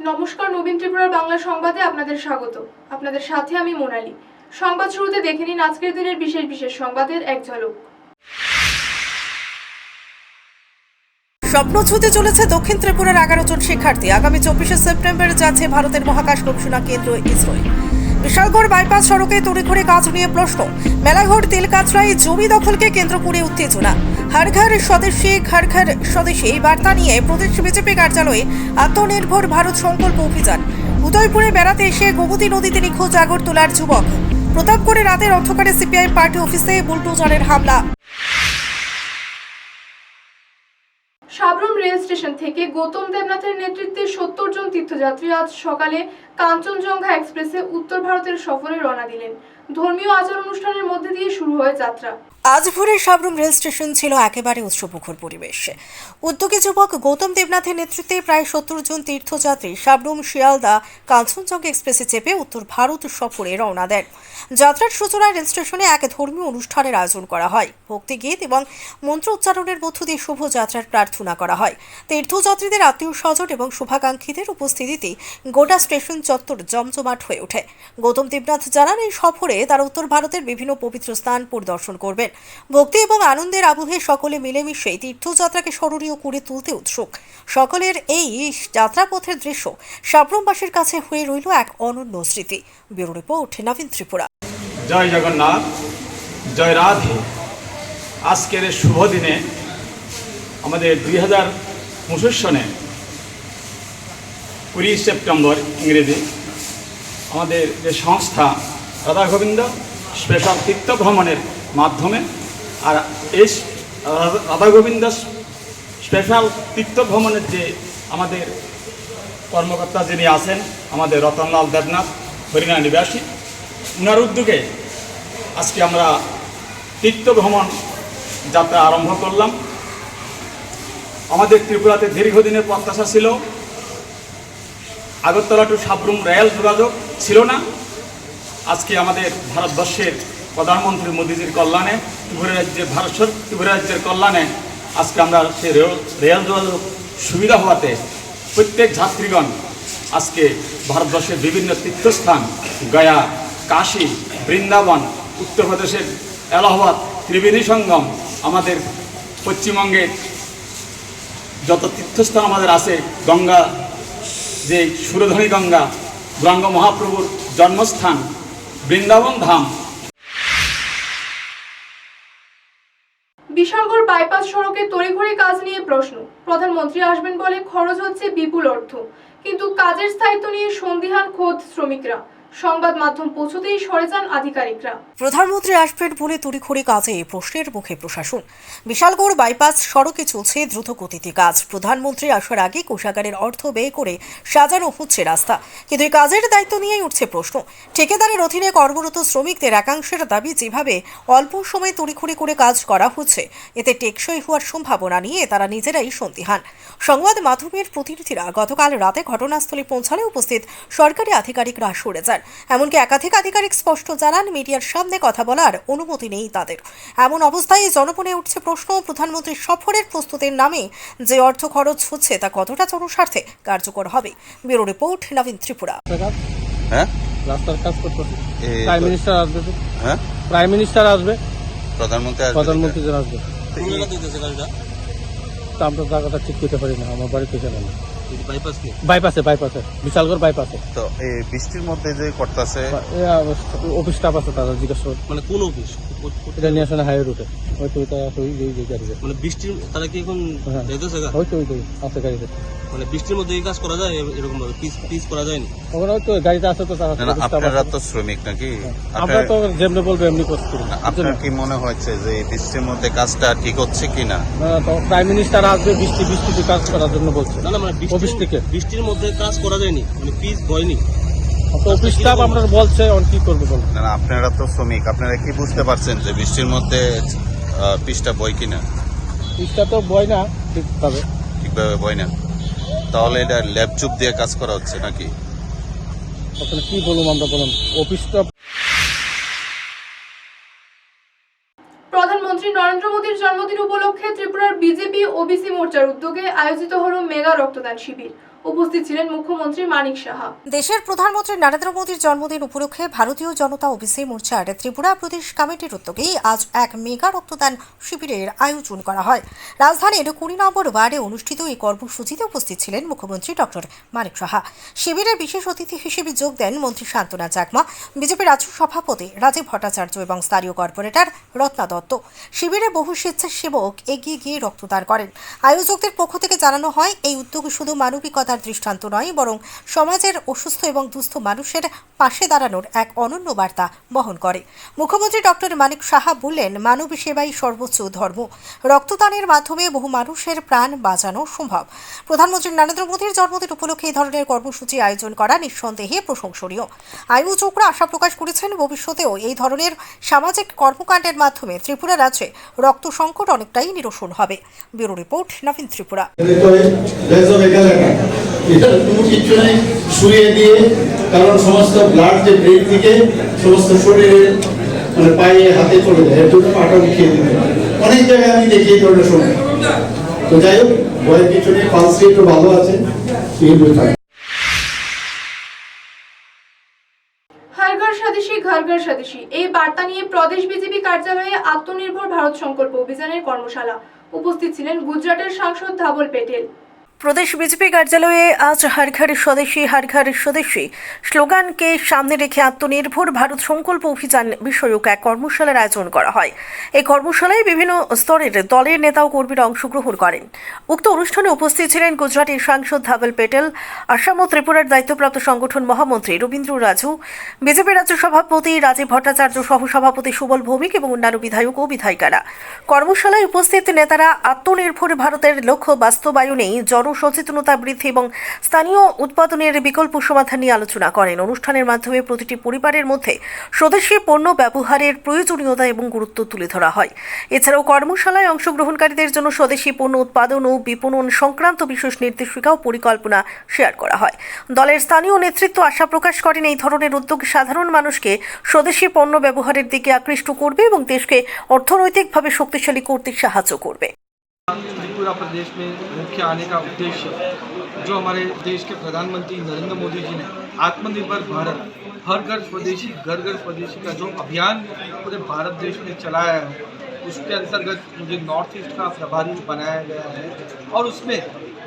নমস্কার নবীন ত্রিপুরার বাংলা সংবাদে আপনাদের স্বাগত। আপনাদের সাথে আমি মোনালি। সংবাদ শুরুতে দেখে নিন আজকের দিনের বিশেষ বিশেষ সংবাদের এক ঝলক। স্বপ্ন ছুটে চলেছে দক্ষিণ ত্রিপুরার এগারো জন শিক্ষার্থী। আগামী চব্বিশে সেপ্টেম্বর যাচ্ছে ভারতের মহাকাশ গবেষণা কেন্দ্র ইসরোয়। বিশালগড় বাইপাস সড়কে তড়িঘড়ি কাজ নিয়ে প্রশ্ন। মেলাঘর তেলকাছড়ায় জমি দখলকে কেন্দ্র করে উত্তেজনা। হর ঘর স্বদেশী ঘর ঘর স্বদেশী এই বার্তা নিয়ে প্রদেশ বিজেপি কার্যালয়ে আত্মনির্ভর ভারত সংকল্প অভিযান। উদয়পুরে বেড়াতে এসে গোমতী নদীতে নিখোঁজ আগরতলার যুবক। প্রতাপগড়ে রাতের অন্ধকারে সিপিআই পার্টি অফিসে বুলডোজারের হামলা। সাবরুম রেল স্টেশন থেকে গৌতম দেবনাথের নেতৃত্বে সত্তর জন তীর্থযাত্রী আজ সকালে কাঞ্চনজঙ্ঘা এক্সপ্রেসে উত্তর ভারতের সফরে রওনা দিলেন। ধর্মীয় আচার অনুষ্ঠানের মধ্যে দিয়ে শুরু হয় যাত্রা। আজ ভোরে সাবরুম রেল স্টেশন ছিল একেবারে উৎসবমুখর পরিবেশ। উদ্যোগী যুবক গৌতম দেবনাথের নেতৃত্বে প্রায় সত্তর জন তীর্থযাত্রী সাবরুম, শিয়ালদা, কাঞ্চনজঙ্ঘা এক্সপ্রেসে চেপে উত্তর ভারত সফরে রওনা দেন। যাত্রার সূচনায় রেল স্টেশনে এক ধর্মীয় অনুষ্ঠানের আয়োজন করা হয়। ভক্তিগীত এবং মন্ত্র উচ্চারণের মধ্য দিয়ে শুভযাত্রার প্রার্থনা করা হয়। তীর্থযাত্রীদের আত্মীয় স্বজন এবং শুভাকাঙ্ক্ষীদের উপস্থিতিতে গোটা স্টেশন চত্বর জমজমাট হয়ে ওঠে। গৌতম দেবনাথ জানান, এই সফরে তারা উত্তর ভারতের বিভিন্ন পবিত্র স্থান পরিদর্শন করবেন। ভক্তি এবং আনন্দের আবহে সকলে মিলেমিশে তীর্থযাত্রাকে স্মরণীয় করে তুলতে উৎসুক। সকলের এই যাত্রাপথের দৃশ্য সাবরমবাসীর কাছে হয়ে রইল এক অনন্য স্মৃতি। Bureau report, Nabin Tripura. জয় জগন্নাথ, জয় রাধে। আজকের শুভ দিনে আমাদের দুই হাজার পঁচিশ সনে কুড়ি সেপ্টেম্বর ইংরেজি আমাদের যে সংস্থা রাধা গোবিন্দ স্পেশাল তীর্থ ভ্রমণের মাধ্যমে। আর এই রাধা- গোবিন্দ স্পেশাল তীর্থ ভ্রমণের যে আমাদের কর্মকর্তা যিনি আছেন, আমাদের রতনলাল দেবনাথ হরিণা নিবাসী ওনার উদ্যোগে আজকে আমরা তীর্থ ভ্রমণ যাত্রা আরম্ভ করলাম। আমাদের ত্রিপুরাতে দীর্ঘদিনের প্রত্যাশা ছিল, আগরতলা টু সাবরুম রেল যোগাযোগ ছিল না। আজকে আমাদের ভারতবর্ষের প্রধানমন্ত্রী মোদীজির কল্যাণে ত্রিপুরা ভারত ত্রিপুরা রাজ্যের কল্যাণে আজকে আমরা সেই রেল রেল যোগাযোগ সুবিধা হওয়াতে প্রত্যেক যাত্রীগণ আজকে ভারতবর্ষের বিভিন্ন তীর্থস্থান, গয়া, কাশী, বৃন্দাবন, উত্তরপ্রদেশের এলাহাবাদ, ত্রিবেণী সঙ্গম, আমাদের পশ্চিমবঙ্গের যত তীর্থস্থান আমাদের আছে, গঙ্গা যে সুরধনী গঙ্গা গঙ্গ মহাপ্রভুর জন্মস্থান বৃন্দাবন ধাম। বিশালগড় বাইপাস সড়কে তড়িঘড়ি কাজ নিয়ে প্রশ্ন। প্রধানমন্ত্রী আসবেন বলে খরচ হচ্ছে বিপুল অর্থ। কিন্তু কাজের স্থায়িত্ব নিয়ে সন্দিহান খোদ শ্রমিকরা। সংবাদ মাধ্যম পৌঁছতেই সরে যান আধিকারিকরা। প্রধানমন্ত্রী আসবেন বলে তড়িঘড়ি কাজে প্রশ্নের মুখে প্রশাসন। বিশালগড় বাইপাস সড়কে চলছে দ্রুত গতিতে কাজ। প্রধানমন্ত্রী আসার আগে কোষাগারের অর্থ ব্যয় করে সাজানো হচ্ছে রাস্তা। কিন্তু এই কাজের দায়িত্ব নিয়েই উঠছে প্রশ্ন। ঠিকাদারের অধীনে কর্মরত শ্রমিকদের একাংশের দাবি, যেভাবে অল্প সময়ে তড়িঘড়ি করে কাজ করা হচ্ছে, এতে টেকসই হওয়ার সম্ভাবনা নিয়ে তারা নিজেরাই সন্দিহান সংবাদ মাধ্যমের প্রতিনিধিরা গতকাল রাতে ঘটনাস্থলে পৌঁছালে উপস্থিত সরকারি আধিকারিকরা সরে যান। এমনকি একাধিক আধিকারিক স্পষ্ট জানান মিডিয়ার সামনে কথা বলার অনুমতি নেই তাদের। এমন অবস্থায় জনমনে উঠছে প্রশ্ন প্রধানমন্ত্রীর সফরের প্রস্তুতির নামে যে অর্থ খরচ হচ্ছে তা কতটা জনস্বার্থে কার্যকর হবে? Bureau report Nabin Tripura. কাজ হ্যাঁ? রাস্তার কাজ করতেছে প্রাইম মিনিস্টার আসবে হ্যাঁ? প্রাইম মিনিস্টার আসবে। প্রধানমন্ত্রী আসবে প্রধানমন্ত্রী আমরা জায়গাটা ঠিক করতে পারি না আমার বাড়িতে চলে না বাইপাস বাইপাসে বাইপাসে বিশালগড় বাইপাসে তো এই বৃষ্টির মধ্যে যে করতেছে? অফিস স্টাফ আছে তারা জিজ্ঞেস করে। মানে কোন অফিস এটা নিয়ে আসে না হাইওয়ে রুটে হয়তো ওইটা আছে ওই ওই- ওই গাড়িতে মানে বৃষ্টির তারা কি এখন হ্যাঁ। যাইতেছে গা? হয়তো ওই ওই আছে গাড়িতে মানে বৃষ্টির মধ্যে এই কাজ করা যায় এরকম ভাবে পিস পিস করা যায়নি? ওখানে হয়তো গাড়িতে আছে তো তারা আপনারা তো শ্রমিক নাকি? আমরা আপনার তো যেমনি বলব এমনি করি। আপনার কি মনে হচ্ছে যে বৃষ্টির মধ্যে কাজটা ঠিক হচ্ছে কিনা? না, তো প্রাইম মিনিস্টার আসবে বৃষ্টি বৃষ্টিতে কাজ করার জন্য বলছে। না না মানে অফিস থেকে বৃষ্টির মধ্যে কাজ করা যায়নি মানে পিস হয়নি। অফিস স্টাফ আমরা বলছে কি করবে বলব না আপনারা তো শ্রমিক আপনারা কি বুঝতে পারছেন যে বৃষ্টির মধ্যে পিসটা বই কিনা? পিসটা তো বয় না ঠিকভাবে। ঠিকভাবে বই না? তাহলে এটা ল্যাব চুপ দিয়ে কাজ করা হচ্ছে নাকি? ওখানে কি বলব আমরা বলুন। অফিসটা প্রধানমন্ত্রী নরেন্দ্র মোদীর জন্মদিন উপলক্ষে ত্রিপুরার বিজেপি ওবিসি মোর্চার উদ্যোগে আয়োজিত হল মেগা রক্তদান শিবির। উপস্থিত ছিলেন মুখ্যমন্ত্রী মানিক সাহা। দেশের প্রধানমন্ত্রী নরেন্দ্র মোদীর জন্মদিন উপলক্ষে ভারতীয় জনতা ওবিসি মোর্চার ত্রিপুরা প্রদেশ কমিটির উদ্যোগেই আজ এক মেগা রক্তদান শিবিরের আয়োজন করা হয়। রাজধানীর কুড়ি নম্বর ওয়ার্ডে অনুষ্ঠিত এই কর্মসূচিতে উপস্থিত ছিলেন মুখ্যমন্ত্রী ডক্টর মানিক সাহা। শিবিরে বিশেষ অতিথি হিসেবে যোগ দেন মন্ত্রী শান্তনা চাকমা, বিজেপি রাজ্য সভাপতি রাজীব ভট্টাচার্য এবং স্থানীয় কর্পোরেটর রত্না দত্ত। শিবিরে বহু স্বেচ্ছাসেবক এগিয়ে গিয়ে রক্তদান করেন। আয়োজকদের পক্ষ থেকে জানানো হয়, এই উদ্যোগ শুধু মানবিকতার দৃষ্টান্ত নয়, বরং সমাজের অসুস্থ এবং দুস্থ মানুষের পাশে দাঁড়ানোর এক অনন্য বার্তা বহন করে। মুখ্যমন্ত্রী ডক্টর মানিক সাহা বললেন, মানব সেবাই সর্বোচ্চ ধর্ম। রক্তদানের মাধ্যমে বহু মানুষের প্রাণ বাঁচানো সম্ভব। প্রধানমন্ত্রী নরেন্দ্র মোদীর জন্মদিন উপলক্ষে এই ধরনের কর্মসূচি আয়োজন করা নিঃসন্দেহে প্রশংসনীয়। আয়োজকরা আশা প্রকাশ করেছেন, ভবিষ্যতেও এই ধরনের সামাজিক কর্মকাণ্ডের মাধ্যমে ত্রিপুরা রাজ্যে রক্ত সংকট অনেকটাই নিরসন হবে। Bureau report, Nabin Tripura. এটা কোনো কিছু নেই, শুয়ে দিয়ে, কারণ সমস্ত ব্লাড যে ব্রেন থেকে সমস্ত শরীরের মানে পায়ে, হাতে চলে যায়, এর জন্য পাটা উঠিয়ে দিতে অনেক জায়গায় আমি দেখি এই ধরনের সময়। তো যাই হোক পালস একটু ভালো আছে এইগুলো থাকে। এই বার্তা নিয়ে প্রদেশ বিজেপি কার্যালয়ে আত্মনির্ভর ভারত সংকল্প অভিযানের কর্মশালা। উপস্থিত ছিলেন গুজরাটের সাংসদ ধাবল পেটেল। প্রদেশ বিজেপি কার্যালয়ে আজ হার ঘর স্বদেশী হার ঘর স্বদেশী স্লোগানকে সামনে রেখে আত্মনির্ভর ভারত সংকল্প অভিযান বিষয়ক এক কর্মশালার আয়োজন করা হয়। এই কর্মশালায় বিভিন্ন স্তরের দলের নেতা ও কর্মীরা অংশগ্রহণ করেন। উক্ত অনুষ্ঠানে উপস্থিত ছিলেন গুজরাটের সাংসদ ধাবল পেটেল, আসাম ও ত্রিপুরার দায়িত্বপ্রাপ্ত সংগঠন মহামন্ত্রী রবীন্দ্র রাজু, বিজেপি রাজ্য সভাপতি রাজীব ভট্টাচার্য সহ সভাপতি সুবল ভৌমিক এবং অন্যান্য বিধায়ক ও বিধায়িকারা। কর্মশালায় উপস্থিত নেতারা আত্মনির্ভর ভারতের লক্ষ্য বাস্তবায়নেই জনসচেতনতা বৃদ্ধি এবং স্থানীয় উৎপাদনের বিকল্প সমাধান নিয়ে আলোচনা করেন। অনুষ্ঠানের মাধ্যমে প্রতিটি পরিবারের মধ্যে স্বদেশী পণ্য ব্যবহারের প্রয়োজনীয়তা এবং গুরুত্ব তুলে ধরা হয়। এছাড়াও কর্মশালায় অংশগ্রহণকারীদের জন্য স্বদেশী পণ্য উৎপাদন ও বিপণন সংক্রান্ত বিশেষ নির্দেশিকা ও পরিকল্পনা শেয়ার করা হয়। দলের স্থানীয় নেতৃত্ব আশা প্রকাশ করেন, এই ধরনের উদ্যোগ সাধারণ মানুষকে স্বদেশী পণ্য ব্যবহারের দিকে আকৃষ্ট করবে এবং দেশকে অর্থনৈতিকভাবে শক্তিশালী করতে সাহায্য করবে। त्रिपुरा प्रदेश में मुख्य आने का उद्देश्य, जो हमारे देश के प्रधानमंत्री नरेंद्र मोदी जी ने, आत्मनिर्भर भारत, हर घर स्वदेशी, घर घर स्वदेशी का जो अभियान पूरे भारत देश में चलाया है, उसके अंतर्गत मुझे नॉर्थ ईस्ट का प्रभारी बनाया गया है और उसमें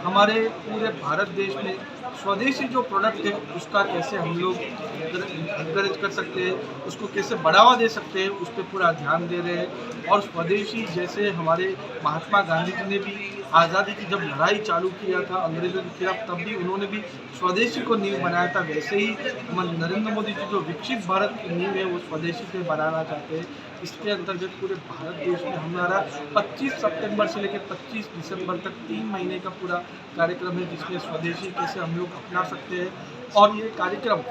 हमारे पूरे भारत देश में स्वदेशी जो प्रोडक्ट है, उसका कैसे हम लोग इंकरेज कर सकते हैं, उसको कैसे बढ़ावा दे सकते हैं, उस पर पूरा ध्यान दे रहे हैं। और स्वदेशी जैसे हमारे महात्मा गांधी जी ने भी आज़ादी की जब लड़ाई चालू किया था, अंग्रेज़ों के खिलाफ, तब भी उन्होंने भी स्वदेशी को नींव बनाया था। वैसे ही नरेंद्र मोदी जी जो विकसित भारत की नींव है, वो स्वदेशी पे बनाना चाहते हैं। इसके अंतर्गत पूरे भारत देश में हमारा 25 सितंबर से लेकर 25 दिसंबर तक तीन महीने का पूरा कार्यक्रम है, जिसमें स्वदेशी कैसे हम लोग अपना सकते हैं। और ये कार्यक्रम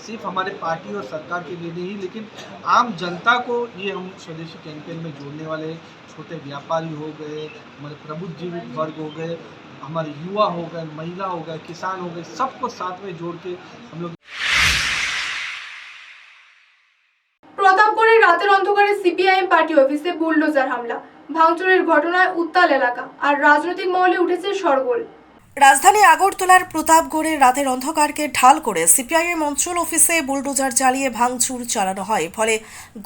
सिर्फ हमारे पार्टी और सरकार के लिए नहीं लेकिन आम जनता को ये हम स्वदेशी कैंपेन में जोड़ने वाले हैं छोटे व्यापारी हो गए हमारे प्रबुद्धिजीवी वर्ग हो गए हमारे युवा हो गए महिला हो गए किसान हो गए सबको साथ में जोड़ के हम लोग প্রতাপগড়ের রাতের অন্ধকারে সিপিআইএম পার্টি অফিসে বুলডোজার হামলা ভাঙচুরের ঘটনায় উত্তাল এলাকা আর রাজনৈতিক মহলে উঠেছে সরগোল রাজধানী আগরতলার প্রতাপগড়ের রাতের অন্ধকারকে ঢাল করে সিপিআইএম অঞ্চল অফিসে বুলডোজার চালিয়ে ভাঙচুর চালানো হয়, ফলে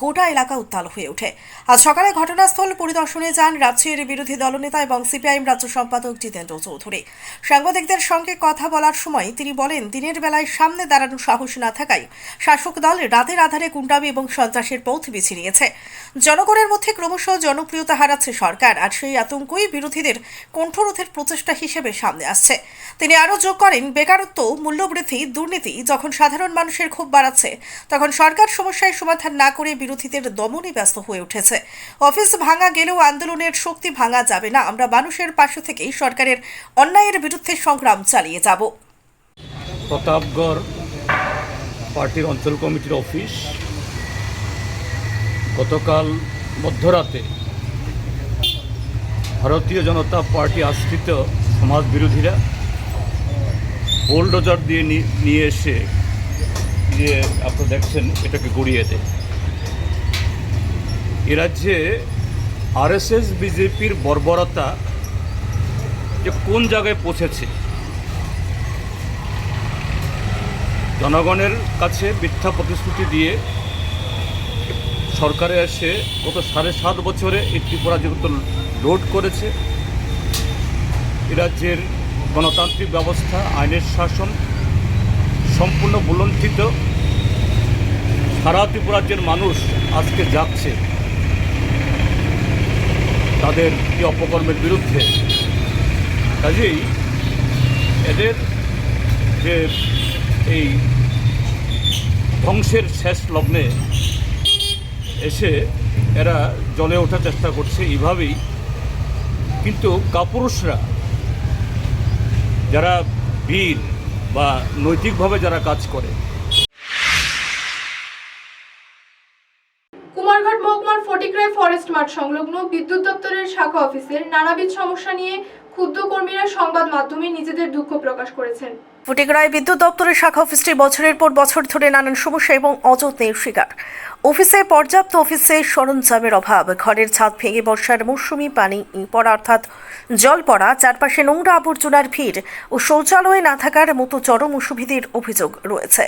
গোটা এলাকা উত্তাল হয়ে ওঠে। আজ সকালে ঘটনাস্থল পরিদর্শনে যান রাজ্যের বিরোধী দলনেতা এবং সিপিআইএম রাজ্য সম্পাদক জিতেন্দ্র চৌধুরী। সাংবাদিকদের সঙ্গে কথা বলার সময় তিনি বলেন, দিনের বেলায় সামনে দাঁড়ানোর সাহস না থাকায় শাসক দল রাতের আধারে গুন্ডামি এবং সন্ত্রাসের পথ বেছে নিয়েছে। জনগণের মধ্যে ক্রমশ জনপ্রিয়তা হারাচ্ছে সরকার, আর সেই আতঙ্কই বিরোধীদের কণ্ঠরোধের প্রচেষ্টা হিসেবে সামনে তিনি আরও যোগ করেন, বেকারত্ব, মূল্যবৃদ্ধি, দুর্নীতি যখন সাধারণ মানুষের ক্ষোভ বাড়াচ্ছে, তখন সরকার সমস্যায় সমাধান না করে বিরোধীদের দমনে ব্যস্ত হয়ে উঠেছে। অফিস ভাঙা গেলেও আন্দোলনের শক্তি ভাঙা যাবে না, আমরা মানুষের পাশে থেকেই সরকারের অন্যায়ের বিরুদ্ধে সংগ্রাম চালিয়ে যাব। প্রতাপগড় পার্টির অঞ্চল কমিটির অফিস গতকাল মধ্যরাতে ভারতীয় জনতা পার্টি আশ্রিত সমাজ বিরোধীরা বোলডোজার দিয়ে নিয়ে এসে যে আপনারা দেখছেন, এটাকে গড়িয়ে দেয়। এ রাজ্যে আরএসএস, বিজেপির বর্বরতা যে কোন জায়গায় পৌঁছেছে, জনগণের কাছে মিথ্যা প্রতিশ্রুতি দিয়ে সরকারে এসে গত সাড়ে সাত বছরে এই ত্রিপুরা যেহেতু লোড করেছে। রাজ্যের গণতান্ত্রিক ব্যবস্থা, আইনের শাসন সম্পূর্ণ বুলণ্ঠিত সারা ত্রিপুরা রাজ্যের মানুষ আজকে যাচ্ছে তাদের এই অপকর্মের বিরুদ্ধে। কাজেই এদের যে এই ধ্বংসের শেষ লগ্নে এসে এরা জলে ওঠার চেষ্টা করছে। এইভাবেই কিন্তু কাপুরুষরা, যারা বীর বা নৈতিকভাবে যারা কাজ করে। কুমারঘাট মহকুমার ফটিকরায় ফরেস্ট মাঠ সংলগ্ন বিদ্যুৎ দপ্তরের শাখা অফিসের নানাবিধ সমস্যা নিয়ে ক্ষুদ্র কর্মীরা সংবাদ মাধ্যমে নিজেদের দুঃখ প্রকাশ করেছেন। ফটিকরায় বিদ্যুৎ দপ্তরের শাখা অফিসটি বছরের পর বছর ধরে নানান সমস্যা এবং অযত্নের শিকার। অফিসে পর্যাপ্ত অফিসে সরঞ্জামের অভাব। ঘরের ছাদ ভেঙে বর্ষার মৌসুমি পানি পড়া অর্থাৎ জল পড়া, চারপাশে নোংরা আবর্জনার ভিড় ও শৌচালয়ে না থাকার মতো চরম অসুবিধের অভিযোগ রয়েছে।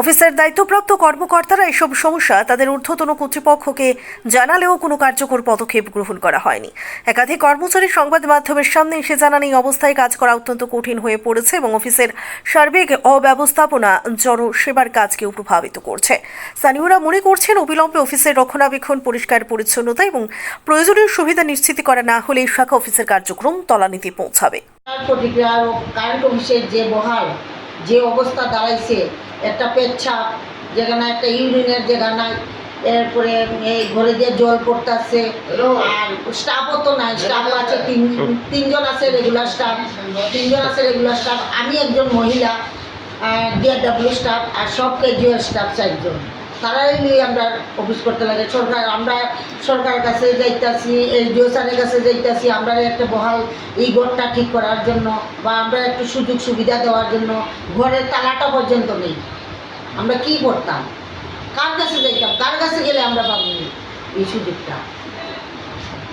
অফিসের দায়িত্বপ্রাপ্ত কর্মকর্তারা এসব সমস্যা তাদের ঊর্ধ্বতন কর্তৃপক্ষকে জানালেও কোনো কার্যকর পদক্ষেপ গ্রহণ করা হয়নি। একাধিক কর্মচারী সংবাদ মাধ্যমের সামনে এসে জানান, এই অবস্থায় কাজ করা অত্যন্ত কঠিন হয়ে পড়েছে এবং অফিসের সার্বিক অব্যবস্থাপনা জনসেবার কাজকেও প্রভাবিত করছে। স্থানীয়রা মনে করছেন, অবিলম্বে অফিসের রক্ষণাবেক্ষণ, পরিষ্কার পরিচ্ছন্নতা এবং প্রয়োজনীয় সুবিধা নিশ্চিত করা না হলে শাখা অফিসের কার্যক্রম তলানিতে পৌঁছাবে। যে বহাল, যে অবস্থা দাঁড়াইছে, একটা পেচ্ছাপ, যেখানে একটা ইউরিনের জায়গা নাই এরপরে এই ঘরে দিয়ে জল পড়তেছে। আর স্টাফও তো নাই স্টাফ আছে, তিন, তিনজন আছে রেগুলার স্টাফ তিনজন আছে রেগুলার স্টাফ আমি একজন মহিলা ডিআরডাব্লিউ স্টাফ আর সব কেজুয়াল স্টাফ চারজন। তারাই নিয়ে আমরা অফিস করতে লাগে। সরকার, আমরা সরকারের কাছে যাইতাছি এসডিও স্যারের কাছে যাইতাছি, আমরা একটা বহাল এই ঘরটা ঠিক করার জন্য বা আমরা একটু সুযোগ সুবিধা দেওয়ার জন্য ঘরের তালাটা পর্যন্ত নেই। আমরা কি করতাম? কার কাছে যাইতাম? কার কাছে গেলে আমরা পাবো? এই সুযোগটা।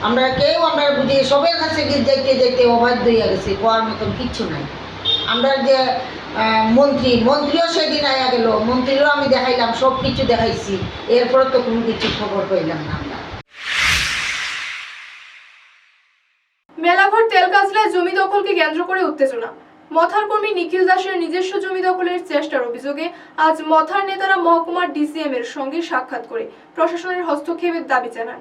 আমরা কেউ, আমরা বুঝি সবের কাছে যাইতে যাইতে অবাধ্য হয়ে গেছে, কোয়ার মতন কিচ্ছু নাই। আমরা যে মন্ত্রী, মন্ত্রীও সেদিন আয়া গেল, মন্ত্রীরও আমি দেখাইলাম, সব কিছু দেখাইছি। এরপরে তো কোনো কিছু খবর পাইলাম না আমরা। মেলাঘর তেলগাছলায় জমি দখলকে কেন্দ্র করে উত্তেজনা। মথার কর্মী নিখিল দাসের নিজস্ব জমি দখলের চেষ্টার অভিযোগে আজ মথার নেতারা মহকুমার ডিসিএম এর সঙ্গে সাক্ষাৎ করে প্রশাসনের হস্তক্ষেপের দাবি জানান।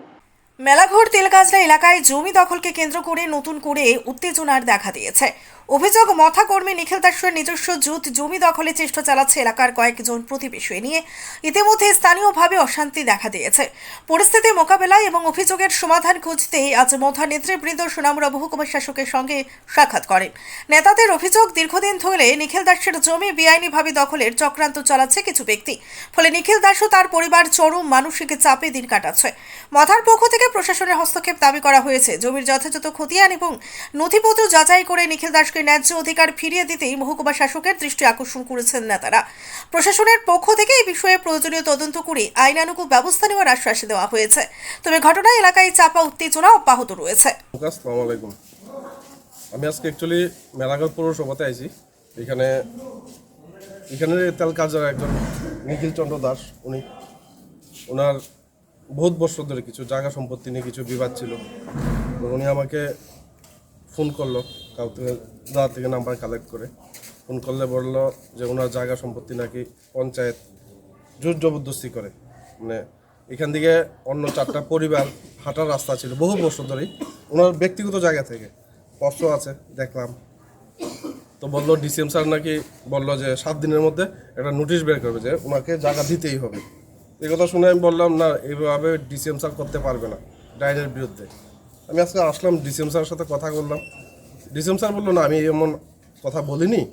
মেলাঘর তেলগাজরা এলাকায় জমি দখলকে কেন্দ্র করে নতুন করে উত্তেজনার দেখা দিয়েছে। অভিযোগ মথা কর্মী নিখিল দাসের নিজস্ব জুত, জমি দখলে চেষ্টা চালাচ্ছে এলাকার কয়েকজন প্রতিবেশী নিয়ে ইতিমধ্যে স্থানীয়ভাবে অশান্তি দেখা দিয়েছে। পরিস্থিতি মোকাবেলায় এবং অভিযোগের সমাধান খুঁজতে আজ মথা নেতৃবৃন্দ সুনামুরা মহকুমা শাসকের সঙ্গে সাক্ষাৎ করেন। নেতাদের অভিযোগ, দীর্ঘদিন ধরে নিখিল দাসের জমি বেআইনিভাবে দখলের চক্রান্ত চালাচ্ছে কিছু ব্যক্তি। ফলে নিখিল দাস ও তার পরিবার চরম মানসিক চাপে দিন কাটাচ্ছে। মথার পক্ষ থেকে প্রশাসনের হস্তক্ষেপ দাবি করা হয়েছে। জমির যথাযথ খতিয়ান এবং নথিপত্র যাচাই করে নিখিল দাসকে ন্যায্য অধিকার ফিরিয়ে দিতেই মহকুমা শাসকের দৃষ্টি আকর্ষণ করেছেন নেতারা। প্রশাসনের পক্ষ থেকে এই বিষয়ে প্রয়োজনীয় তদন্ত করে আইনানুগ ব্যবস্থা নেওয়ার আশ্বাস দেওয়া হয়েছে। তবে ঘটনায় এলাকায় চাপা উত্তেজনা অব্যাহত রয়েছে। আমি আজকে অ্যাকচুয়ালি মেলাঘর পৌরসভাতে আইছি। এখানে এখানে তেল একজন নিখিল চন্দ্র দাস, উনি ওনার বহুত বছর ধরে কিছু জায়গা সম্পত্তি নিয়ে কিছু বিবাদ ছিল। উনি আমাকে ফোন করল। কাউ থেকে দাদা থেকে নাম্বার কালেক্ট করে। ফোন করলে বলল যে ওনার জায়গা সম্পত্তি নাকি পঞ্চায়েত জোর জবরদস্তি করে। মানে এখান থেকে অন্য চারটা পরিবার হাঁটার রাস্তা ছিল বহু বছর ধরেই। ওনার ব্যক্তিগত জায়গা থেকে। কষ্ট আছে, দেখলাম। তো বলল, ডিসিএম স্যার নাকি বলল যে সাত দিনের মধ্যে একটা নোটিশ বের করবে যে ওনাকে জায়গা দিতেই হবে। এই কথা শুনে আমি বললাম, না, এইভাবে ডিসিএম স্যার করতে পারবে না ডাইনের বিরুদ্ধে। আমি আজকে আসলাম, ডিসিএম স্যারের সাথে কথা বললাম। ডিসিএম স্যার বলল না আমি এমন কথা বলিনি।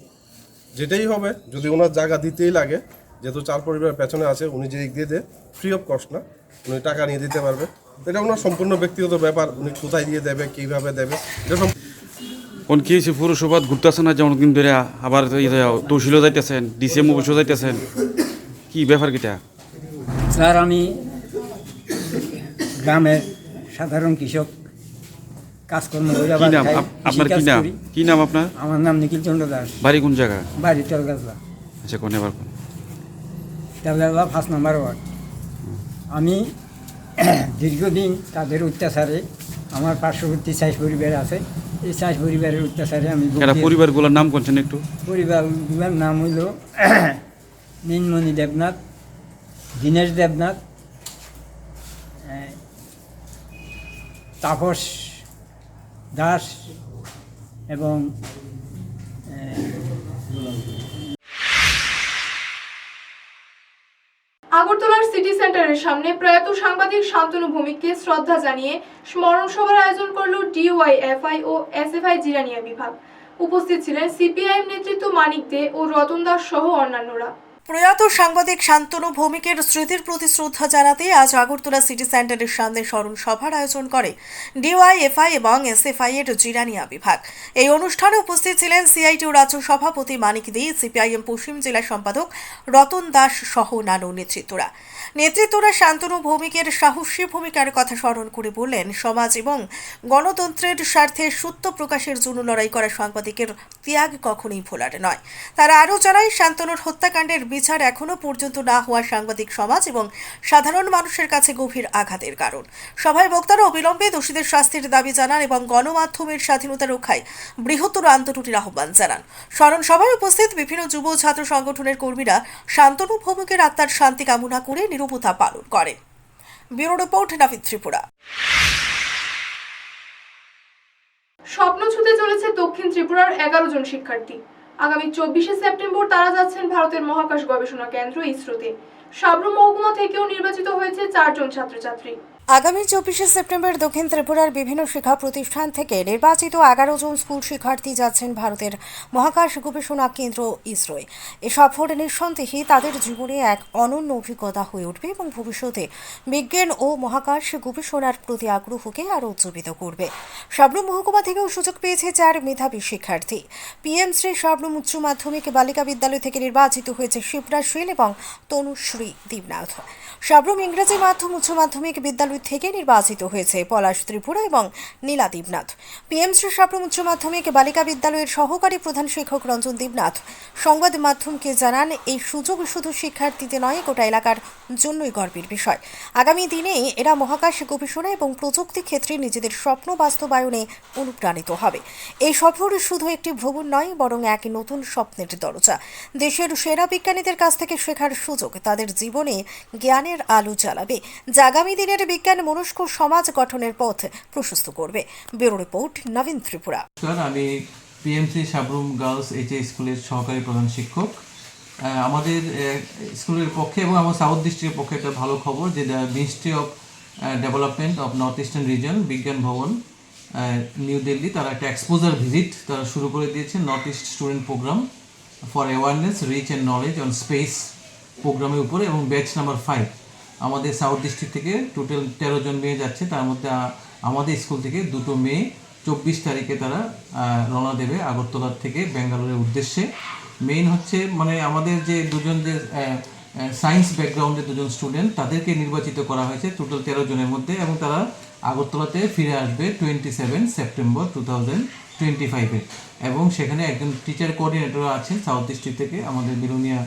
যেটাই হবে যদি ওনার জায়গা দিতেই লাগে যেহেতু চার পরিবারের পেছনে আছে উনি যে দিক দিয়ে দেয় ফ্রি অফ কস্ট না উনি টাকা নিয়ে দিতে পারবে। এটা ওনার সম্পূর্ণ ব্যক্তিগত ব্যাপার উনি কোথায় দিয়ে দেবে কীভাবে দেবে এটা সম- কোন কি হয়েছে পৌরসভাত ঘুরতেছে না যেমন কিন্তু আবার তহসিলও যাইতেছেন ডিসিএম অফিসও যাইতেছেন। কি ব্যাপার কিটা স্যার আমি গ্রামের সাধারণ কৃষক। কাজকর্ম করে কি নাম? আপ- আপনার কি নাম? কি নাম আপনার? আমার নাম নিখিল চন্দ্র দাস। বাড়ি কোন জায়গা বাড়ি তেলগাছলা আচ্ছা কোন কোন দেবদালা পাঁচ নম্বর ওয়ার্ড আমি দীর্ঘদিন তাদের অত্যাচারে আমার পার্শ্ববর্তী চাষ পরিবার আছে। এই চাষ পরিবারের অত্যাচারে আমি ভুগছি। এরা পরিবারগুলোর নাম করছেন একটু? পরিবারগুলোর নাম হইল নীলমণি দেবনাথ দীনেশ দেবনাথ তাপস দাস এবং আগরতলার সিটি সেন্টারের সামনে প্রয়াত সাংবাদিক শান্তনু ভৌমিককে শ্রদ্ধা জানিয়ে স্মরণ সভার আয়োজন করল ডিওয়াইএফআই ও এসএফআই জিরানিয়া বিভাগ। উপস্থিত ছিলেন সিপিআইএম নেতৃত্ব মানিক দে ও রতন দাস সহ অন্যান্যরা। প্রয়াত সাংবাদিক শান্তনু ভৌমিকের স্মৃতির প্রতি শ্রদ্ধা জানাতে আজ আগরতলা সিটি সেন্টারের সামনে স্মরণ সভার আয়োজন করে ডিওয়াইএফআই এবং এসএফআই এর জিরানিয়া বিভাগ। এই অনুষ্ঠানে উপস্থিত ছিলেন সিআইটিউ রাজ্য সভাপতি মানিক দে, সিপিআইএম পশ্চিম জেলা সম্পাদক রতন দাস সহ অন্যান্য নেতৃত্বরা। নেতৃত্বরা শান্তনু ভৌমিকের সাহসী ভূমিকার কথা স্মরণ করে বললেন, সমাজ এবং গণতন্ত্রের স্বার্থে সত্য প্রকাশের জন্য লড়াই করা সাংবাদিকের ত্যাগ কখনোই ভোলার নয়। তারা আরও জানায়, শান্তনুর হত্যাকাণ্ডের বিচার এখনও পর্যন্ত না হওয়া সাংবাদিক সমাজ এবং সাধারণ মানুষের কাছে গভীর আঘাতের কারণ। সভায় বক্তারা অবিলম্বে দোষীদের শাস্তির দাবি জানান এবং গণমাধ্যমের স্বাধীনতা রক্ষায় বৃহত্তর আন্দোলনের আহ্বান জানান। স্মরণ সভায় উপস্থিত বিভিন্ন যুব ছাত্র সংগঠনের কর্মীরা শান্তনু ভৌমিকের আত্মার শান্তি কামনা করে নিরবতা পালন করে ব্যুরো রিপোর্ট নাভিদ ত্রিপুরা। স্বপ্ন ছুতে চলেছে দক্ষিণ ত্রিপুরার এগারো জন শিক্ষার্থী। আগামী চব্বিশে সেপ্টেম্বর তারা যাচ্ছেন ভারতের মহাকাশ গবেষণা কেন্দ্র ইসরোতে। সাবরুম মহকুমা থেকেও নির্বাচিত হয়েছে চারজন ছাত্রছাত্রী। আগামী চব্বিশে সেপ্টেম্বর দক্ষিণ ত্রিপুরার বিভিন্ন শিক্ষা প্রতিষ্ঠান থেকে নির্বাচিত এগারো জন স্কুল শিক্ষার্থী যাচ্ছেন ভারতের মহাকাশ গবেষণা কেন্দ্র ইসরোয়। এ সফর নিঃসন্দেহে তাদের জীবনে এক অনন্য অভিজ্ঞতা হয়ে উঠবে এবং ভবিষ্যতে বিজ্ঞান ও মহাকাশ গবেষণার প্রতি আগ্রহকে আরও উজ্জীবিত করবে। সাবরুম মহকুমা থেকেও সুযোগ পেয়েছে চার মেধাবী শিক্ষার্থী। পিএম শ্রী সাবরুম উচ্চ মাধ্যমিক বালিকা বিদ্যালয় থেকে নির্বাচিত হয়েছে শিবরাজ শীল এবং তনুশ্রী দেবনাথ সাবরুম ইংরেজি মাধ্যম, উচ্চ মাধ্যমিক বিদ্যালয় থেকে নির্বাচিত হয়েছে পলাশ ত্রিপুরা এবং নীলা দেবনাথ। পিএম শ্রী সাবরুম উচ্চ মাধ্যমিক বালিকা বিদ্যালয়ের সহকারী প্রধান শিক্ষক রঞ্জন দেবনাথ। সংবাদ মাধ্যমকে জানান, এই সুযোগ শুধু শিক্ষার্থীদের নয়, গোটা এলাকার জন্যই গর্বের বিষয়। আগামী দিনে এরা মহাকাশ গবেষণা এবং প্রযুক্তি ক্ষেত্রে নিজেদের স্বপ্ন বাস্তবায়নে অনুপ্রাণিত হবে। এই সফর শুধু একটি ভ্রমণ নয়, বরং এক নতুন স্বপ্নের দরজা। দেশের সেরা বিজ্ঞানীদের কাছ থেকে শেখার সুযোগ তাদের জীবনে জ্ঞানের আলো জ্বালাবে। যা আগামী দিনের বিজ্ঞান মনস্ক সমাজ গঠনের পথ প্রশস্ত করবে। Bureau report, Nabin Tripura. আমি পিএমসি সাবরুম গার্লস এইচ স্কুলের সহকারী প্রধান শিক্ষক। আমাদের স্কুলের পক্ষে এবং আমার সাউথ ডিস্ট্রিক্টের পক্ষে একটা ভালো খবর যে ministry of development of north eastern region, Vigyan Bhawan new Delhi, তারা একটা এক্সপোজার ভিজিট তারা শুরু করে দিয়েছে north east student programme for awareness reach and knowledge on space প্রোগ্রামের উপরে এবং ব্যাচ নাম্বার ফাইভ আমাদের সাউথ ডিস্ট্রিক্ট থেকে টোটাল তেরো জন মেয়ে যাচ্ছে। তার মধ্যে আমাদের স্কুল থেকে দুটো মেয়ে চব্বিশ তারিখে তারা রওনা দেবে আগরতলার থেকে ব্যাঙ্গালোরের উদ্দেশ্যে। মেইন হচ্ছে মানে আমাদের যে দুজন যে সায়েন্স ব্যাকগ্রাউন্ডের দুজন স্টুডেন্ট তাদেরকে নির্বাচিত করা হয়েছে টোটাল তেরো জনের মধ্যে এবং তারা আগরতলাতে ফিরে আসবে twenty seven September two thousand twenty ফাইভে এবং সেখানে একজন টিচার কোঅর্ডিনেটর আছে সাউথ ডিস্ট্রিক্ট থেকে, আমাদের বিলোনিয়া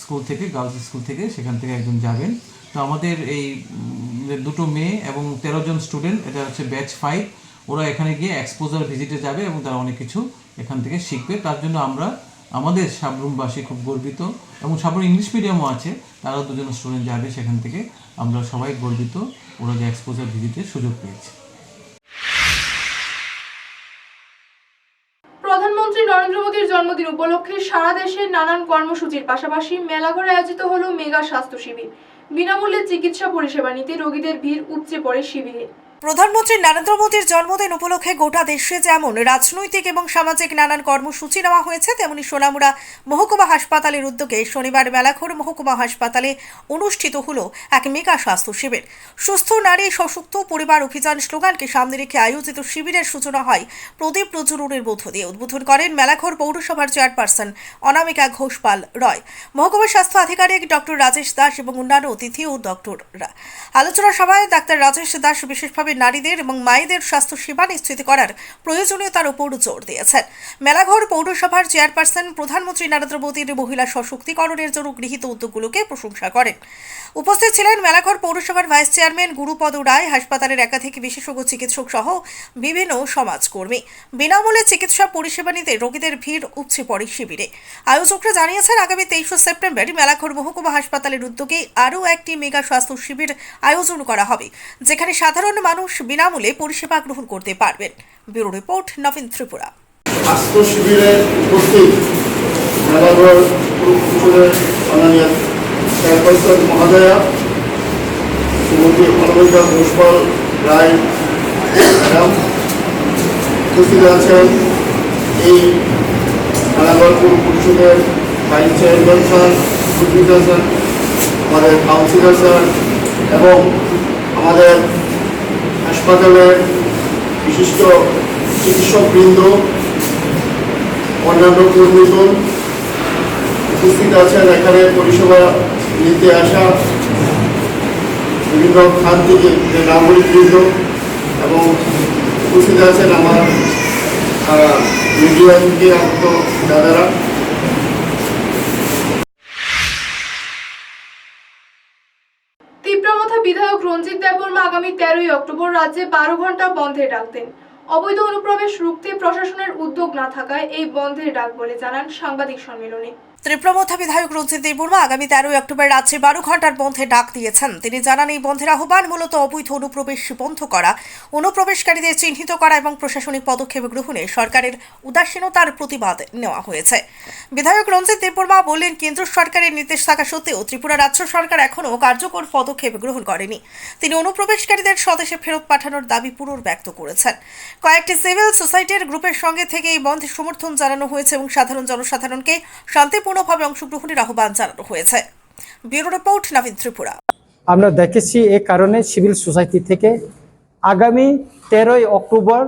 স্কুল থেকে গার্লস স্কুল থেকে সেখান থেকে একজন যাবেন। তো আমাদের এই দুটো মেয়ে এবং তেরো জন স্টুডেন্ট এটা হচ্ছে ব্যাচ ফাইভ ওরা এখানে গিয়ে এক্সপোজার ভিজিটে যাবে এবং তারা অনেক কিছু এখান থেকে শিখবে। তার জন্য আমরা, আমাদের সাবরুমবাসী খুব গর্বিত এবং সাবরুম ইংলিশ মিডিয়ামও আছে, তারাও দুজন স্টুডেন্ট যাবে সেখান থেকে। আমরা সবাই গর্বিত, ওরা যে এক্সপোজার ভিজিটের সুযোগ পেয়েছে। জন্মদিন উপলক্ষে সারা দেশে নানান কর্মসূচির পাশাপাশি মেলাঘরে আয়োজিত হলো মেগা স্বাস্থ্য শিবির। বিনামূল্যে চিকিৎসা পরিষেবা নিতে রোগীদের ভিড় উপচে পড়ে শিবিরে। প্রধানমন্ত্রী নরেন্দ্র মোদীর জন্মদিন উপলক্ষে গোটা দেশে যেমন রাজনৈতিক এবং সামাজিক নানান কর্মসূচি নেওয়া হয়েছে, তেমনি সোনামুড়া মহকুমা হাসপাতালের উদ্যোগে শনিবার মেলাঘর মহকুমা হাসপাতালে অনুষ্ঠিত হলো এক মেগা স্বাস্থ্য শিবির। সুস্থ নারী সশক্ত পরিবার অভিযান স্লোগানকে সামনে রেখে আয়োজিত শিবিরের সূচনা হয় প্রদীপ প্রচুরনের মধ্য দিয়ে। উদ্বোধন করেন মেলাঘর পৌরসভার চেয়ারপারসন অনামিকা ঘোষপাল রয়। মহকুমা স্বাস্থ্য আধিকারিক ডক্টর রাজেশ দাস এবং অন্যান্য অতিথি ও ডক্টররা। আলোচনা সভায় ডাক্তার রাজেশ দাস বিশেষভাবে সঠিকভাবে নারীদের এবং মায়েদের স্বাস্থ্য সেবা নিশ্চিত করার প্রয়োজনীয়তার উপর জোর দিয়েছেন। মেলাঘর পৌরসভার চেয়ারপারসন প্রধানমন্ত্রী নরেন্দ্র মোদীর মহিলা সশক্তিকরণের জন্য গৃহীত উদ্যোগগুলোকে প্রশংসা করেন। উপস্থিত ছিলেন মেলাঘর পৌরসভার ভাইস চেয়ারম্যান গুরুপদ রায়, হাসপাতালের একাধিক বিশেষজ্ঞ চিকিৎসক সহ বিভিন্ন সমাজকর্মী। বিনামূল্যে চিকিৎসা পরিষেবা নিতে রোগীদের ভিড় উপচে পড়ে শিবিরে। আয়োজকরা জানিয়েছেন, আগামী তেইশে সেপ্টেম্বর মেলাঘর মহকুমা হাসপাতালের উদ্যোগে আরও একটি মেগা স্বাস্থ্য শিবির আয়োজন করা হবে, যেখানে সাধারণ মানুষ বিনামূল্যে পরিষেবা গ্রহণ করতে পারবেন। Bureau report, Nabin Tripura. স্বাস্থ্য শিবিরে উপস্থিত মেলাঘর মাননীয় চেয়ারপারসন মহোদয়া শ্রীমতী অনবিকা ঘোষপাল রায়, ম্যাডাম উপস্থিত আছেন। এই মেলাঘর পুর পরিষদের ভাইস চেয়ারম্যান স্যার উপস্থিত আছেন, আমাদের কাউন্সিলর স্যার এবং আমাদের হাসপাতালের বিশিষ্ট চিকিৎসকবৃন্দ, অন্যান্য কর্মীগণ উপস্থিত আছেন। এখানে পরিষেবা নিতে আসা বিভিন্ন খান থেকে যে নাগরিকবৃন্দ এবং উপস্থিত আছেন আমার মিডিয়া থেকে আগত দাদারা। বিধায়ক রঞ্জিত দেববর্মা আগামী তেরোই অক্টোবর রাজ্যে বারো ঘণ্টা বন্ধের ডাক দেন অবৈধ অনুপ্রবেশ রুখতে প্রশাসনের উদ্যোগ না থাকায় এই বন্ধের ডাক বলে জানান সাংবাদিক সম্মেলনে। ত্রিপুরামথা বিধায়ক রঞ্জিত দেববর্মা আগামী তেরোই অক্টোবর রাজ্যে বারো ঘণ্টার বন্ধে ডাক দিয়েছেন। তিনি জানান, এই বন্ধের আহ্বান মূলত অবৈধ অনুপ্রবেশ বন্ধ করা, অনুপ্রবেশকারীদের চিহ্নিত করা এবং প্রশাসনিক পদক্ষেপ গ্রহণে সরকারের উদাসীনতার প্রতিবাদ নেওয়া হয়েছে। বিধায়ক রঞ্জিত দেববর্মা বললেন, কেন্দ্র সরকারের নির্দেশ থাকা সত্ত্বেও ত্রিপুরা রাজ্য সরকার এখনও কার্যকর পদক্ষেপ গ্রহণ করেনি। তিনি অনুপ্রবেশকারীদের স্বদেশে ফেরত পাঠানোর দাবি পুনর্ব্যক্ত করেছেন। কয়েকটি সিভিল সোসাইটির গ্রুপের সঙ্গে থেকে এই বন্ধে সমর্থন জানানো হয়েছে এবং সাধারণ জনসাধারণকে শান্তিপূর্ণভাবে অংশগ্রহণের আহ্বান জানানো হয়েছে। Bureau report, Nabin Tripura. আমরা দেখেছি এ কারণে সিভিল সোসাইটি থেকে আগামী তেরোই অক্টোবর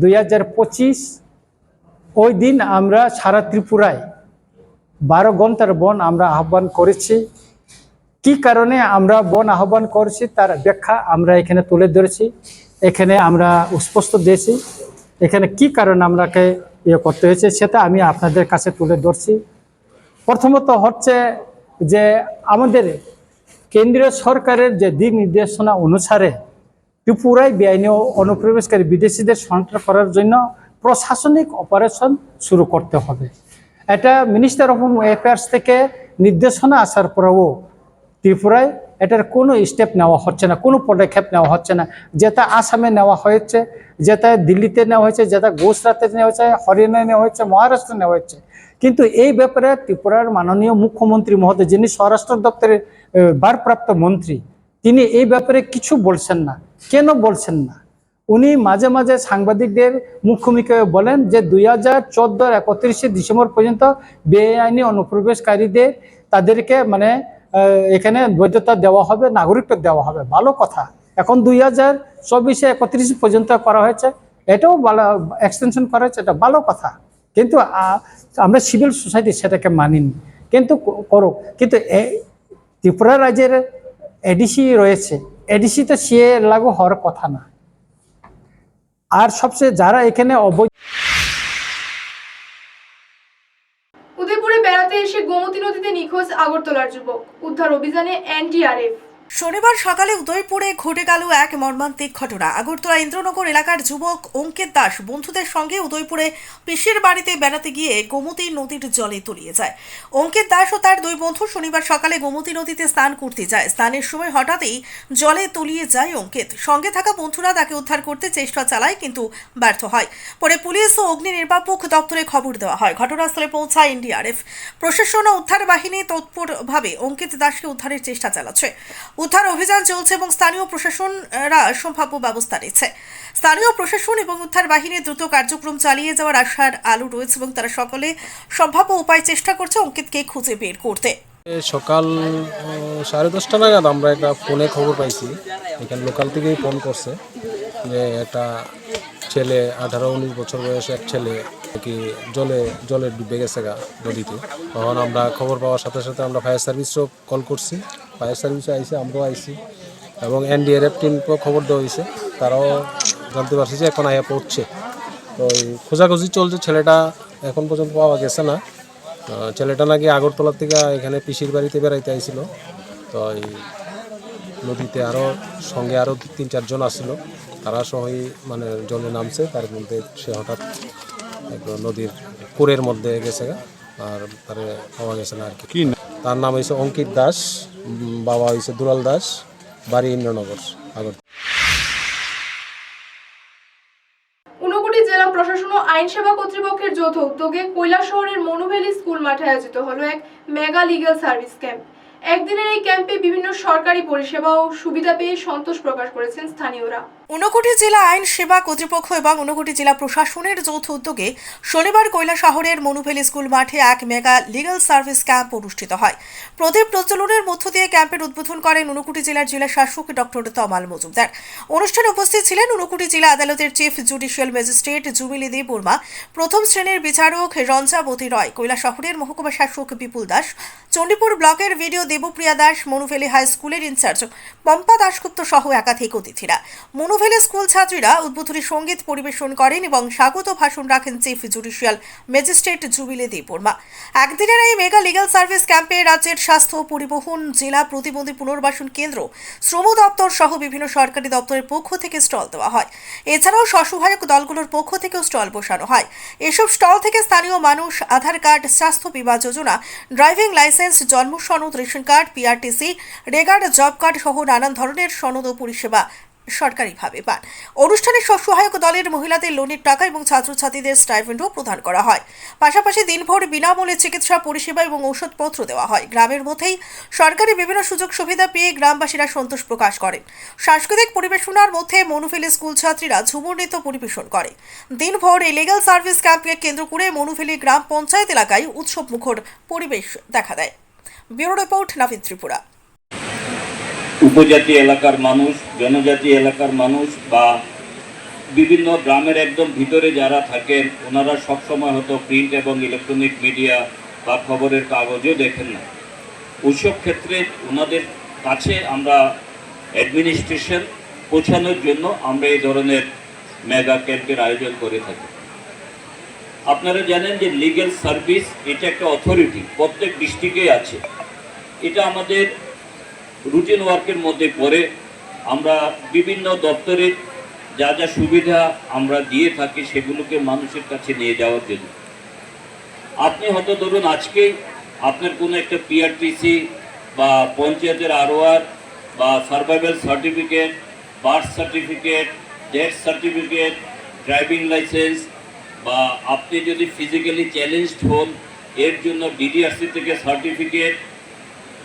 দুই হাজার পঁচিশ, ওই দিন আমরা সারা ত্রিপুরায় বারো ঘণ্টার বন আমরা আহ্বান করেছি। কি কারণে আমরা বন আহ্বান করেছি তার ব্যাখ্যা আমরা এখানে তুলে ধরেছি, এখানে আমরা স্পষ্ট দিয়েছি। এখানে কি কারণে আমরাকে ইয়ে করতে হয়েছে সেটা আমি আপনাদের কাছে তুলে ধরছি। প্রথমত হচ্ছে যে আমাদের কেন্দ্রীয় সরকারের যে দিক নির্দেশনা অনুসারে ত্রিপুরায় বেআইনি অনুপ্রবেশকারী বিদেশিদের সন্ত্রাস করার জন্য প্রশাসনিক অপারেশন শুরু করতে হবে। এটা মিনিস্টার অফ হোম অ্যাফেয়ার্স থেকে নির্দেশনা আসার পরেও ত্রিপুরায় এটার কোনো স্টেপ নেওয়া হচ্ছে না, কোনো পদক্ষেপ নেওয়া হচ্ছে না। যেটা আসামে নেওয়া হয়েছে, যেটা দিল্লিতে নেওয়া হয়েছে, যেটা গুজরাটে নেওয়া হয়েছে, হরিয়ানায় নেওয়া হয়েছে, মহারাষ্ট্রে নেওয়া হয়েছে। কিন্তু এই ব্যাপারে ত্রিপুরার মাননীয় মুখ্যমন্ত্রী মহোদয়, যিনি স্বরাষ্ট্র দপ্তরের ভারপ্রাপ্ত মন্ত্রী, তিনি এই ব্যাপারে কিছু বলছেন না। কেন বলছেন না? উনি মাঝে মাঝে সাংবাদিকদের মুখ্যমুখী বলেন যে দুই হাজার চোদ্দোর একত্রিশে ডিসেম্বর পর্যন্ত বেআইনি অনুপ্রবেশকারীদের তাদেরকে মানে এখানে বৈধতা দেওয়া হবে, নাগরিকত্ব দেওয়া হবে। ভালো কথা। এখন দুই হাজার চব্বিশে একত্রিশ পর্যন্ত করা হয়েছে। এটাও ভালো এক্সটেনশন করা হয়েছে, এটা ভালো কথা। কিন্তু আমরা সিভিল সোসাইটি সেটাকে মানিনি। কিন্তু ক- করো। কিন্তু ত্রিপুরা রাজ্যের এডিসি রয়েছে। এডিসি তো সে লাগু হওয়ার কথা না। আর সবচেয়ে যারা এখানে অবৈধ নিখোঁজ আগরতলার যুবক। উদ্ধার অভিযানে এনডিআরএফ। শনিবার সকালে উদয়পুরে ঘটে গেল এক মর্মান্তিক ঘটনা। আগরতলা ইন্দ্রনগর এলাকার যুবক অঙ্কিত দাস বন্ধুদের সঙ্গে উদয়পুরে পিসির বাড়িতে বেড়াতে গিয়ে গোমতী নদীর জলে তলিয়ে যায়। অঙ্কিত দাস ও তার দুই বন্ধু শনিবার সকালে গোমতী নদীতে স্নান করতে যায়। স্নানের সময় হঠাৎই জলে তলিয়ে যায় অঙ্কিত। সঙ্গে থাকা বন্ধুরা তাকে উদ্ধার করতে চেষ্টা চালায়, কিন্তু ব্যর্থ হয়। পরে পুলিশ ও অগ্নি নির্বাপক দপ্তরে খবর দেওয়া হয়। ঘটনাস্থলে পৌঁছায় এনডিআরএফ। প্রশাসন ও উদ্ধার বাহিনী তৎপরভাবে অঙ্কিত দাসকে উদ্ধারের চেষ্টা চালাচ্ছে। উদ্ধার অভিযান চলছে এবং স্থানীয় প্রশাসনরা সম্ভাব্য ব্যবস্থা নিচ্ছে। স্থানীয় প্রশাসন এবং উদ্ধার বাহিনী দ্রুত কার্যক্রম চালিয়ে যাওয়ার আশার আলো রয়েছে এবং তারা সকলে সম্ভাব্য উপায় চেষ্টা করছে অঙ্কিতকে খুঁজে বের করতে। সকাল সাড়ে দশটা নাগাদ আমরা একটা ফোনে খবর পাইছি। এখানে লোকাল থেকেই ফোন করছে যে একটা ছেলে, আঠারো, উনিশ বছর বয়সে এক ছেলে কি জলে জলে ডুবে গেছে গা, নদীতে। তখন আমরা খবর পাওয়ার সাথে সাথে আমরা ফায়ার সার্ভিসও কল করছি। ফায়ার সার্ভিসে আইসে আমরাও আইসি এবং এনডিআরএফ টিমকেও খবর দেওয়া হয়েছে তারাও জানতে পারছি যে এখন আয়া পড়ছে। তো এই খোঁজাখুঁজি চলছে ছেলেটা এখন পর্যন্ত পাওয়া গেছে না। ছেলেটা নাকি আগরতলা থেকে এখানে পিসির বাড়িতে বেড়াইতে আইছিল। তো এই নদীতে আরও সঙ্গে আরও তিন চারজন আসছিল। তারা সহই মানে জলে নামছে তার মধ্যে সে হঠাৎ নদীর পুরের মধ্যে গেছে আর তারে পাওয়া গেছে না আর কি। তার নাম হয়েছে অঙ্কিত দাস। বাবা হয়েছে দুলাল দাস, বাড়ি ইন্দ্রনগর আগর ঊনকোটি জেলা প্রশাসন ও আইন সেবা কর্তৃপক্ষের যৌথ উদ্যোগে কৈলাস শহরের মনুভেলি স্কুল মাঠে আয়োজিত হলো এক মেগা লিগ্যাল সার্ভিস ক্যাম্প। একদিনের এই ক্যাম্পে বিভিন্ন সরকারি পরিষেবা ও সুবিধা পেয়ে সন্তোষ প্রকাশ করেছেন স্থানীয়রা। ঊনকোটি জেলা আইন সেবা কর্তৃপক্ষ এবং ঊনকোটি জেলা প্রশাসনের যৌথ উদ্যোগে শনিবার কৈলা মনুভেলি স্কুল মাঠে এক মেগা লিগ্যাল সার্ভিস ক্যাম্প অনুষ্ঠিত হয়। প্রদীপ প্রচলনের মধ্য দিয়ে ক্যাম্পের উদ্বোধন করেন ঊনকোটি জেলার জেলা শাসক ডক্টর তমাল মজুমদার। অনুষ্ঠানে উপস্থিত ছিলেন ঊনকোটি জেলা আদালতের chief judicial magistrate Jubili Deb Barma, প্রথম শ্রেণির বিচারক রঞ্জাবতী রয় কৈলা শহরের মহকুমা শাসক বিপুল দাস, চণ্ডীপুর ব্লকের ভিডিও দেবপ্রিয়া দাস মনুভেলি হাই স্কুলের ইনচার্জ পম্পা দাশগুপ্ত সহ একাধিক অতিথিরা। মনুভেলি স্কুল ছাত্রীরা উদ্বোধনী সংগীত পরিবেশন করেন এবং স্বাগত ভাষণ রাখেন chief judicial magistrate Jubili Debbarma. একদিনের এই মেগা লিগ্যাল সার্ভিস ক্যাম্পে রাজ্যের স্বাস্থ্য পরিবহন, জেলা প্রতিবন্ধী পুনর্বাসন কেন্দ্র, শ্রম দপ্তর সহ বিভিন্ন সরকারি দপ্তরের পক্ষ থেকে স্টল দেওয়া হয়। এছাড়াও স্বসহায়ক দলগুলোর পক্ষ থেকেও স্টল বসানো হয়। এসব স্টল থেকে স্থানীয় মানুষ, আধার কার্ড, স্বাস্থ্য বিমা যোজনা, ড্রাইভিং লাইসেন্স জন্ম সনদ রেশন কার্ড, পিআরটিসি, রেগার্ড, জব কার্ড সহ নানান ধরনের সনদ ও পরিষেবা সরকারিভাবে পান। অনুষ্ঠানে স্বসহায়ক দলের মহিলাদের লোনের টাকা এবং ছাত্রছাত্রীদের স্টাইপেন্ডও প্রদান করা হয়। পাশাপাশি দিনভর বিনামূল্যে চিকিৎসা, পরিষেবা এবং ঔষধপত্র দেওয়া হয়। গ্রামের মধ্যেই সরকারি বিভিন্ন সুযোগ সুবিধা পেয়ে গ্রামবাসীরা সন্তোষ প্রকাশ করেন। সাংস্কৃতিক পরিবেশনার মধ্যে মনুফেলি স্কুল ছাত্রীরা ঝুমুর নৃত্য পরিবেশন করে। দিনভর এই লিগ্যাল সার্ভিস ক্যাম্পকে কেন্দ্র করে মনুফেলি গ্রাম পঞ্চায়েত এলাকায় উৎসব মুখর পরিবেশ দেখা দেয়। Bureau report Navid Tripura. উপজাতি এলাকার মানুষ, জনজাতি এলাকার মানুষ বা বিভিন্ন গ্রামের একদম ভিতরে যারা থাকেন, ওনারা সবসময় হয়তো প্রিন্ট এবং ইলেকট্রনিক মিডিয়া বা খবরের কাগজও দেখেন না। ওইসব ক্ষেত্রে ওনাদের কাছে আমরা অ্যাডমিনিস্ট্রেশন পৌঁছানোর জন্য আমরা এই ধরনের মেগা ক্যাম্পের আয়োজন করে থাকি। আপনারা জানেন যে লিগ্যাল সার্ভিস, এটা একটা অথরিটি, প্রত্যেক ডিস্ট্রিক্টে আছে। এটা আমাদের রুটিন ওয়ার্কের মধ্যে পড়ে। আমরা বিভিন্ন দপ্তরের যা যা সুবিধা আমরা দিয়ে থাকি সেগুলোকে মানুষের কাছে নিয়ে যাওয়ার জন্য। আপনি হয়তো ধরুন আজকেই আপনার কোনো একটা পিআরটিসি বা পঞ্চায়েতের আরওআর বা survival certificate birth certificate death certificate driving licence বা আপনি যদি ফিজিক্যালি চ্যালেঞ্জড হন, এর জন্য ডিডিআরসি থেকে সার্টিফিকেট